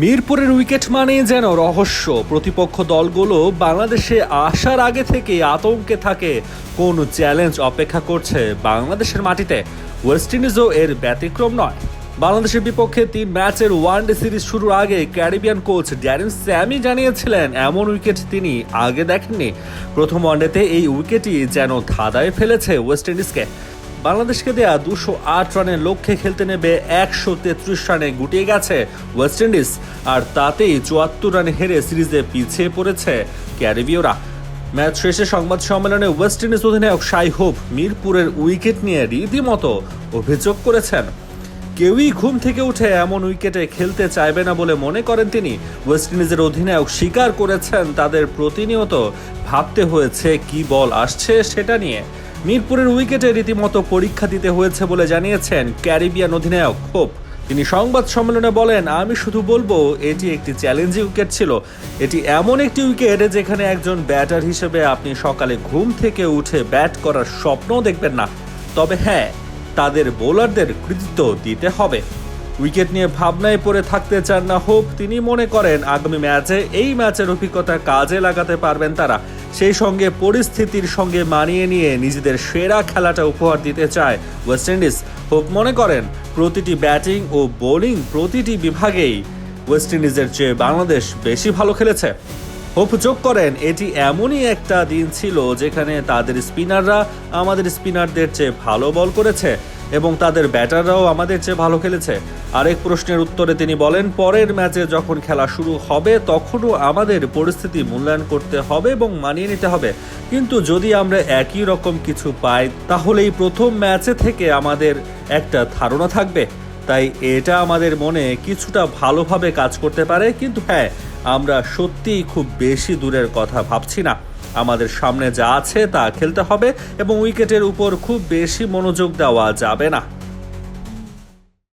মিরপুরের উইকেট মানেই যেন রহস্য। প্রতিপক্ষ দলগুলো বাংলাদেশে আসার আগে থেকে আতঙ্কে থাকে কোন চ্যালেঞ্জ অপেক্ষা করছে বাংলাদেশের মাটিতে। ওয়েস্ট ইন্ডিজও এর ব্যতিক্রম নয়। বাংলাদেশের বিপক্ষে তিন ম্যাচের ওয়ানডে সিরিজ শুরুর আগে ক্যারিবিয়ান কোচ ড্যারিন স্যামি জানিয়েছিলেন, এমন উইকেট তিনি আগে দেখেননি। প্রথম ওয়ানডেতে এই উইকেটই যেন ধাঁধায় ফেলেছে ওয়েস্ট ইন্ডিজকে। বাংলাদেশকে দেয়া দুশো আট রানের লক্ষ্যে খেলতে নেবে একশো তেত্রিশ রানে গুটিয়ে গেছে ওয়েস্ট ইন্ডিজ। আর তাতেই চুয়াত্তর রানে হেরে সিরিজে পিছিয়ে পড়েছে ক্যারিবীয়রা। ম্যাচ শেষে সংবাদ সম্মেলনে ওয়েস্ট ইন্ডিজ অধিনায়ক সাই হোপ মিরপুরের উইকেট নিয়ে রীতিমতো অভিযোগ করেছেন। কেউই ঘুম থেকে উঠে এমন উইকেটে খেলতে চাইবে না বলে মনে করেন তিনি। ওয়েস্ট ইন্ডিজের অধিনায়ক স্বীকার করেছেন তাদের প্রতিনিয়ত ভাবতে হয়েছে কি বল আসছে সেটা নিয়ে। মিরপুরের উইকেটে রীতিমতো পরীক্ষা দিতে হয়েছে বলে জানিয়েছেন ক্যারিবিয়ান অধিনায়ক হোপ তিনি সংবাদ সম্মেলনে বলেন, আমি শুধু বলব, এটি একটি চ্যালেঞ্জিং উইকেট ছিল। এটি এমন একটি উইকেট যেখানে একজন ব্যাটার হিসেবে আপনি সকালে ঘুম থেকে উঠে ব্যাট করার স্বপ্নও দেখবেন না। তবে হ্যাঁ তাদের বোলারদের কৃতিত্ব দিতে হবে। উইকেট নিয়ে ভাবনায় পড়ে থাকতে চান না হোপ তিনি মনে করেন আগামী ম্যাচে এই ম্যাচের অভিজ্ঞতা কাজে লাগাতে পারবেন তারা। সেই সঙ্গে পরিস্থিতির সঙ্গে মানিয়ে নিয়ে নিজেদের সেরা খেলাটা উপহার দিতে চায় ওয়েস্ট ইন্ডিজ হোপ মনে করেন, প্রতিটি ব্যাটিং ও বোলিং প্রতিটি বিভাগেই ওয়েস্ট ইন্ডিজের চেয়ে বাংলাদেশ বেশি ভালো খেলেছে। হোপ যোগ করেন, এটি এমনই একটা দিন ছিল যেখানে তাদের স্পিনাররা আমাদের স্পিনারদের চেয়ে ভালো বল করেছে। এবং তাদের ব্যাটাররাও আমাদের চেয়ে ভালো খেলেছে। আরেক প্রশ্নের উত্তরে তিনি বলেন, পরের ম্যাচে যখন খেলা শুরু হবে, তখনও আমাদের পরিস্থিতি মূল্যায়ন করতে হবে এবং মানিয়ে নিতে হবে। কিন্তু যদি আমরা একই রকম কিছু পাই তাহলে এই প্রথম ম্যাচে থেকে আমাদের একটা ধারণা থাকবে। তাই এটা আমাদের মনে কিছুটা ভালোভাবে কাজ করতে পারে। কিন্তু হ্যাঁ আমরা সত্যিই খুব বেশি দূরের কথা ভাবছি না। আমাদের সামনে যা আছে তা খেলতে হবে এবং উইকেটের উপর খুব বেশি মনোযোগ দেওয়া যাবে না।